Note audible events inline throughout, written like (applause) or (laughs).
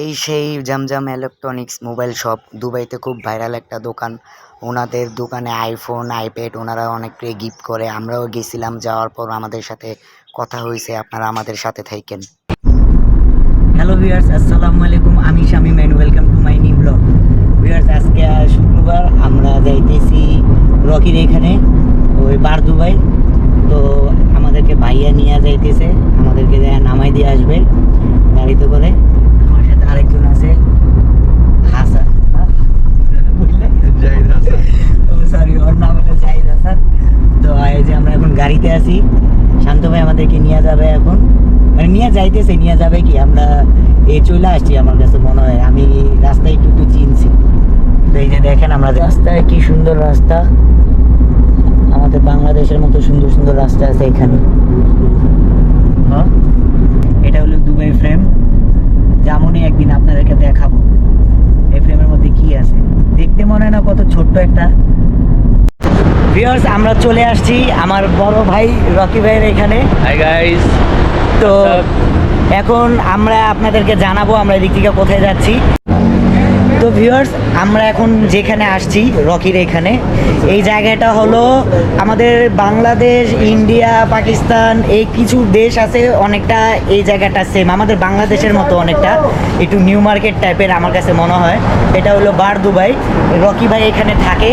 এই সেই Zamzam electronics mobile shop দুবাইতে খুব ভাইরাল একটা দোকান। ওনাদের দোকানে আইফোন আইপ্যাড ওনারা অনেককে গিফট করে। আমরাও গেছিলাম, যাওয়ার পর আমাদের সাথে কথা হয়েছে, আপনারা আমাদের সাথে থাকেন। হ্যালো ভিউয়ার্স আসসালামু আলাইকুম। আমি Shamim and welcome to my new blog viewers আজকে শুক্রবার, আমরা যাইতেছি রকির এখানে, ওই বার দুবাই। তো আমাদেরকে ভাইয়া নিয়ে যাইতেছে, আমাদেরকে নামাই দিয়ে আসবে, গাড়িতে করে আমার সাথে আরেকজন আছে হাসান সরি ওর নাম হলো জাহিদ হাসান তো এই এখন আছি। শান্ত ভাই আমাদেরকে নিয়ে যাবে এখন। মানে নিয়ে যাইতেছে, নিয়ে যাবে কি? আমরা এই চলে আসছি আমার কাছে মনে হয়। আমি রাস্তায় একটু একটু চিনছি। এই যে দেখেন আমরা রাস্তায় কি সুন্দর রাস্তা। আমাদের বাংলাদেশের মতো সুন্দর সুন্দর রাস্তা আছে এখানে। হ্যাঁ? এটা হলো দুবাই ফ্রেম। যেমনই একদিন আপনাদেরকে দেখাবো। এই ফ্রেমের মধ্যে কি আছে? দেখতে মনে হয় না কত ছোট্ট একটা ভিউয়ার্স আমরা চলে আসছি আমার বড় ভাই রকি ভাইয়ের এখানে। হাই গাইস তো এখন আমরা আপনাদেরকে জানাব আমরা এদিক থেকে কোথায় যাচ্ছি। তো ভিউয়ার্স, আমরা এখন যেখানে আসছি, রকির এখানে। এই জায়গাটা হলো আমাদের বাংলাদেশ, ইন্ডিয়া, পাকিস্তান, এই কিছু দেশ আছে, অনেকটা এই জায়গাটা সেম আমাদের বাংলাদেশের মতো অনেকটা, একটু নিউ মার্কেট টাইপের আমার কাছে মনে হয়। এটা হলো বার দুবাই। রকি ভাই এখানে থাকে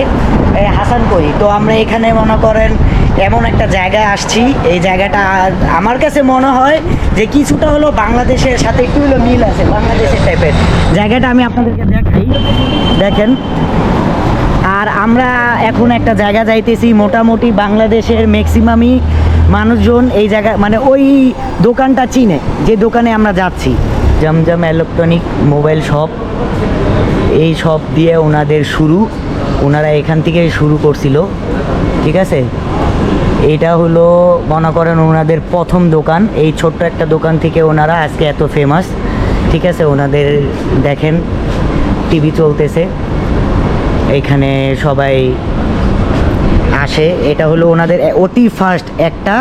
হাসান কই? তো আমরা এখানে মনে করেন, এমন একটা জায়গায় আসছি। এই জায়গাটা আমার কাছে মনে হয় যে কিছুটা হলো বাংলাদেশের সাথে একটু হলো মিল আছে, বাংলাদেশের টাইপের জায়গাটা আমি আপনাদেরকে দেখাই দেখেন, আর আমরা এখন একটা জায়গা যাইতেছি, মোটামুটি বাংলাদেশের ম্যাক্সিমামই মানুষজন এই জায়গা মানে ওই দোকানটা চিনে, যে দোকানে আমরা যাচ্ছি। জমজম ইলেকট্রনিক মোবাইল শপ এই শপ দিয়ে ওনাদের শুরু, ওনারা এখান থেকে শুরু করছিল, ঠিক আছে? এটা হলো, মনে করেন ওনাদের প্রথম দোকান, এই ছোট্ট একটা দোকান থেকে ওনারা আজকে এত ফেমাস ঠিক আছে? ওনাদের দেখেন টিভি চলতেছে। এখানে সবাই আসে। এটা হলো ওনাদের অতি ফার্স্ট একটা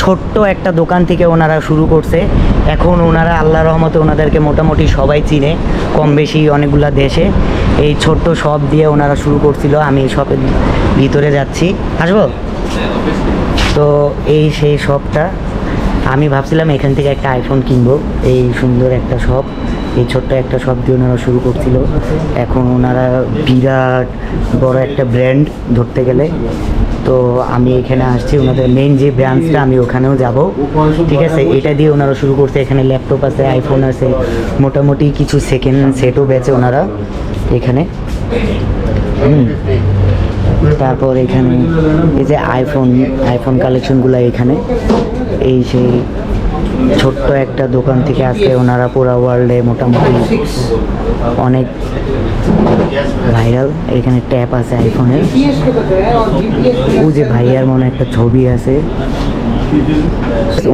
ছোট্ট একটা দোকান থেকে ওনারা শুরু করছে। এখন ওনারা আল্লাহ রহমতে ওনাদেরকে মোটামুটি সবাই চিনে, কম বেশি অনেকগুলা দেশে। এই ছোট্ট শপ দিয়ে ওনারা শুরু করছিল, আমি শপের ভিতরে যাচ্ছি। আসব? তো এই সেই শপটা আমি ভাবছিলাম এখান থেকে একটা আইফোন কিনবো, এই সুন্দর একটা শপ এই ছোট্ট একটা শপ দিয়ে ওনারা শুরু করছিল। এখন ওনারা বিরাট বড় একটা ব্র্যান্ড ধরতে গেলে। তো আমি এখানে আসছি, ওনাদের মেন যে ব্রাঞ্চটা আমি ওখানেও যাব। ঠিক আছে? এটা দিয়ে ওনারা শুরু করছে। এখানে ল্যাপটপ আছে আইফোন আছে, মোটামুটি কিছু সেকেন্ড সেটও বেচে ওনারা এখানে। তারপর এখানে এই যে আইফোন আইফোন কালেকশনগুলো এখানে। এই সেই ছোট্ট একটা দোকান থেকে আজকে ওনারা পুরো ওয়ার্ল্ডে মোটামুটি অনেক ভাইরাল এখানে ট্যাপ আছে আইফোনের ও যে ভাইয়ার মনে একটা ছবি আছে।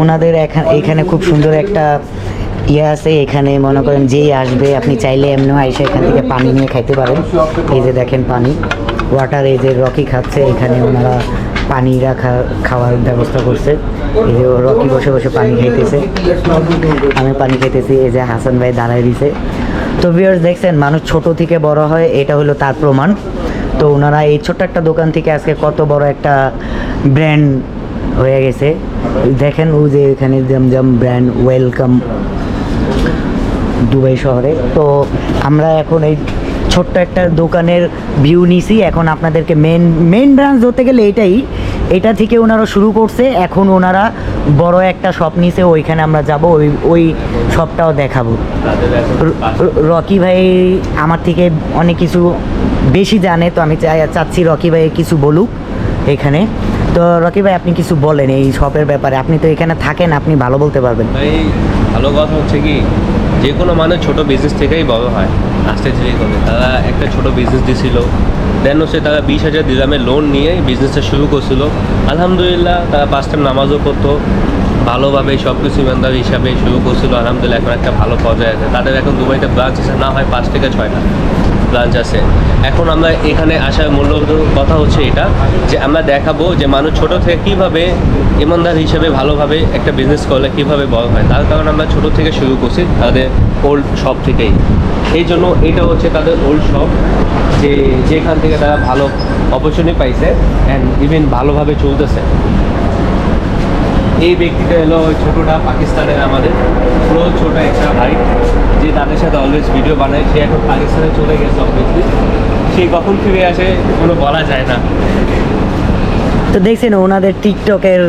ওনাদের এখানে এখানে খুব সুন্দর একটা ইয়ে আছে। এখানে মনে করেন যেই আসবে, আপনি চাইলে এমনিও আইসে এখান থেকে পানি নিয়ে খাইতে পারেন। এই যে দেখেন পানি। ওয়াটার এই যে রকি খাচ্ছে, এখানে ওনারা পানি রাখা খাওয়ার ব্যবস্থা করছে। এই যে রকি বসে বসে পানি খাইতেছে। আমি পানি খাইতেছি, এই যে হাসান ভাই দাঁড়ায় দিছে। তো ভিউয়ার্স দেখছেন, মানুষ ছোট থেকে বড় হয়, এটা হলো তার প্রমাণ। তো ওনারা এই ছোট্ট একটা দোকান থেকে আজকে কত বড় একটা ব্র্যান্ড হয়ে গেছে। দেখেন ও যে এখানে জমজম ব্র্যান্ড ওয়েলকাম দুবাই শহরে। তো আমরা এখন এই ছোট্ট একটা দোকানের ভিউ নিছি। এখন আপনাদেরকে মেন মেন ব্রাঞ্চ ধরতে গেলে এটাই। এটা থেকে ওনারা শুরু করছে। এখন ওনারা বড় একটা শপ নিছে। ওইখানে আমরা যাব। ওই ওই শপটাও দেখাবো। রকি ভাই আমার থেকে অনেক কিছু বেশি জানে, তো আমি চাচ্ছি রকি ভাই কিছু বলুক এখানে। তো রকি ভাই, আপনি কিছু বলেন এই শপের ব্যাপারে। আপনি তো এখানে থাকেন, আপনি ভালো বলতে পারবেন। ভাই, ভালো কথা হচ্ছে কি? যে কোনো মানুষ ছোট বিজনেস থেকেই বড় হয়। আস্তে ধীরে করে তারা একটা ছোট বিজনেস দিছিল। দেন হচ্ছে তারা বিশ হাজার দিলামের লোন নিয়ে বিজনেসটা শুরু করছিল। আলহামদুলিল্লাহ তারা পাঁচটা নামাজও করতো ভালোভাবে সব কিছু ইমানদার হিসাবে শুরু করছিল। আলহামদুলিল্লাহ এখন একটা ভালো পর্যায়ে আছে। তাদের এখন দুবাইতে ব্রাঞ্চ না হয় পাঁচ থেকে ছয়টা। ব্রাঞ্চ আছে। এখন আমরা এখানে আসার মূল কথা হচ্ছে এটা, যে আমরা দেখাবো যে মানুষ ছোট থেকে কীভাবে ইমানদার হিসেবে ভালোভাবে একটা বিজনেস করলে কীভাবে বড় হয়। তার কারণ আমরা ছোট থেকে শুরু করছি তাদের ওল্ড শপ থেকেই। এই জন্য এটা হচ্ছে তাদের ওল্ড শপ যে যেখান থেকে তারা ভালো অপরচুনিটি পাইছে অ্যান্ড ইভেন ভালোভাবে চলতেছে। এই ব্যক্তিটা এলো ছোটোটা পাকিস্তানের আমাদের। পুরো ছোটো একটা ভাই। যে তাদের সাথে অলওয়েজ ভিডিও বানায় সে এখন পাকিস্তানে চলে গেছে অবভিয়াসলি সে কখন ফিরে আসে কোনো বলা যায় না। তো দেখছেন ওনাদের টিকটকের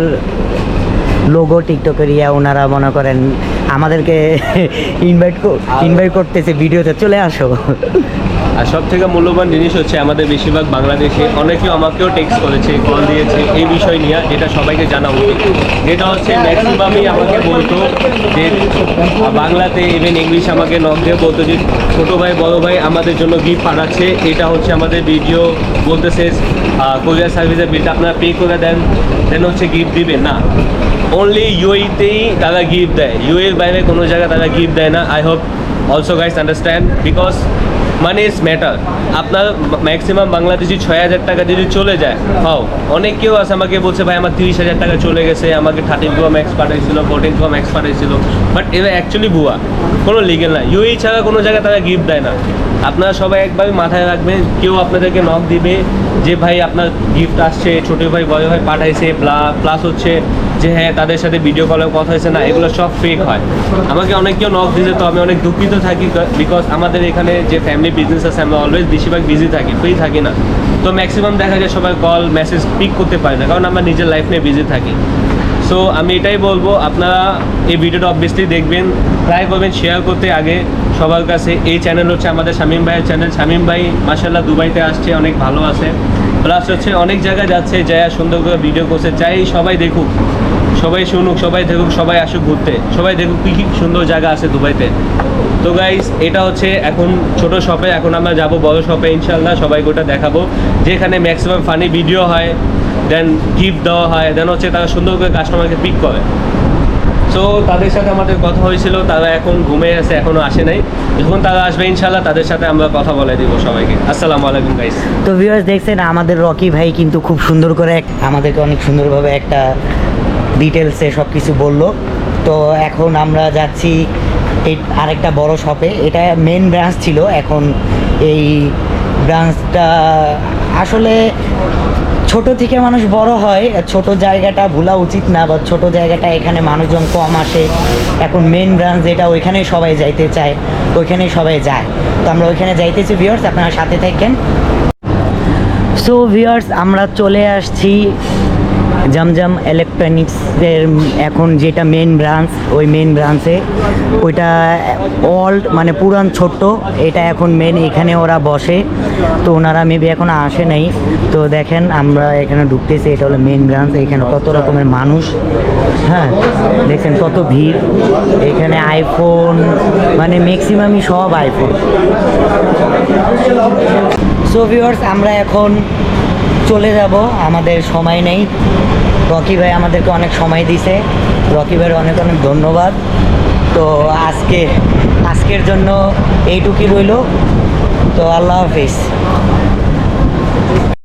লোগো টিকটকের ইয়া ওনারা মনে করেন আমাদেরকে (laughs) ইনভাইট ইনভাইট করতেছে ভিডিওতে চলে আসো। (laughs) আর সব থেকে মূল্যবান জিনিস হচ্ছে আমাদের বেশিরভাগ বাংলাদেশে অনেকেও আমাকেও টেক্সট করেছে কল দিয়েছে এই বিষয় নিয়ে, যেটা সবাইকে জানা উচিত। যেটা হচ্ছে ম্যাক্সিমামই আমাকে বলতো যে, বাংলাতে ইভেন ইংলিশ আমাকে নক দিয়ে বলতো যে, ছোটো ভাই, বড় ভাই আমাদের জন্য গিফট পাঠাচ্ছে, এটা হচ্ছে আমাদের ভিডিও বলতেছে কোরিয়ার সার্ভিসের বিলটা আপনারা পে করে দেন দেন হচ্ছে গিফট দিবেন। না অনলি ইউএইতেই তারা গিফট দেয়। ইউএর বাইরে কোনো জায়গায় তারা গিফট দেয় না। I hope also guys understand because money is matter আপনার ম্যাক্সিমাম বাংলাদেশি ছয় হাজার টাকা যদি চলে যায়, হাও, অনেক কেউ আছে আমাকে বলছে, ভাই, আমার তিরিশ হাজার টাকা চলে গেছে, আমাকে থার্টিন প্রো ম্যাক্স পাঠাইছিল ফোরটিন প্রো ম্যাক্স পাঠাইছিল। বাট এটা অ্যাকচুয়ালি ভুয়া। কোনো লিগেল না ইউএই ছাড়া কোনো জায়গায় তারা গিফট দেয় না। আপনারা সবাই একবার মাথায় রাখবেন, কেউ আপনাদেরকে নক দিবে যে, ভাই, আপনার গিফট আসছে, ছোটো ভাই, বড় ভাই পাঠাইছে প্লাস হচ্ছে যে হ্যাঁ তাদের সাথে ভিডিও কলে কথা হয়েছে। না, এগুলো সব ফেক হয়। আমাকে অনেক কেউ নক দিতে তো আমি অনেক দুঃখিত থাকি বিকজ আমাদের এখানে যে ফ্যামিলি বিজনেস আছে, আমরা অলওয়েজ বেশিরভাগ বিজি থাকি ফ্রি থাকি না। তো ম্যাক্সিমাম দেখা যায় সবাই কল মেসেজ পিক করতে পারে না, কারণ আমরা নিজের লাইফ নিয়ে বিজি থাকি। সো আমি এটাই বলব, আপনারা এই ভিডিওটা অবভিয়াসলি দেখবেন ট্রাই করবেন শেয়ার করতে আগে সবার কাছে। এই চ্যানেল হচ্ছে আমাদের শামীম ভাইয়ের চ্যানেল শামীম ভাই মাসাল্লাহ দুবাইতে আসছে, অনেক ভালো আছে। প্লাস হচ্ছে অনেক জায়গায় যাচ্ছে যায় সুন্দর করে ভিডিও করছে। চাই সবাই দেখুক, সবাই শুনুক, সবাই দেখুক, সবাই আসুক ঘুরতে। সবাই দেখুক কী কী সুন্দর জায়গা আছে দুবাইতে। তো গাইস এটা হচ্ছে এখন ছোট শপে এখন আমরা যাব বড় শপে ইনশাল্লাহ সবাইকে ওটা দেখাবো। যেখানে ম্যাক্সিমাম ফানি ভিডিও হয় দেন গিফট দেওয়া হয় দেন হচ্ছে তারা সুন্দর করে কাস্টমারকে পিক করে। সো তাদের সাথে আমাদের কথা হয়েছিল, তারা এখন ঘুমে আছে, এখনও আসে নাই। যখন তারা আসবে ইনশাল্লাহ তাদের সাথে আমরা কথা বলে দিব সবাইকে। আসসালামু আলাইকুম গাইস তো ভিউয়ার্স দেখছেন, আমাদের রকি ভাই কিন্তু খুব সুন্দর করে আমাদেরকে অনেক সুন্দরভাবে একটা ডিটেলসে সব কিছু বলল। তো এখন আমরা যাচ্ছি এই আরেকটা বড় শপে এটা মেন ব্রাঞ্চ ছিল। এখন এই ব্রাঞ্চটা আসলে ছোট থেকে মানুষ বড় হয়। ছোট জায়গাটা ভোলা উচিত না বা ছোট জায়গাটা এখানে মানুষজন কম আসে। এখন মেন ব্রাঞ্চ যেটা, ওইখানেই সবাই যাইতে চায়। ওইখানেই সবাই যায়। তো আমরা ওইখানে যাইতেছি ভিউয়ার্স আপনারা সাথে থাকেন। সো ভিউয়ার্স আমরা চলে আসছি জমজম ইলেকট্রনিক্সের এখন যেটা মেন ব্রাঞ্চ ওই মেন ব্রাঞ্চে ওইটা অল্ড মানে পুরান ছোট্ট, এটা এখন মেন এখানে ওরা বসে। তো ওনারা মেবি এখন আসে নাই। তো দেখেন আমরা এখানে ঢুকতেছি, এটা হলো মেন ব্রাঞ্চ এখানে কত রকমের মানুষ। হ্যাঁ দেখছেন কত ভিড়। এখানে আইফোন মানে ম্যাক্সিমামই সব আইফোন সো ভিউয়ার্স আমরা এখন চলে যাব, আমাদের সময় নেই। রকি ভাই আমাদেরকে অনেক সময় দিছে। রকি ভাইয়ের অনেক অনেক ধন্যবাদ। তো আজকে, আজকের জন্য এইটুকুই রইল। তো আল্লাহ হাফিজ।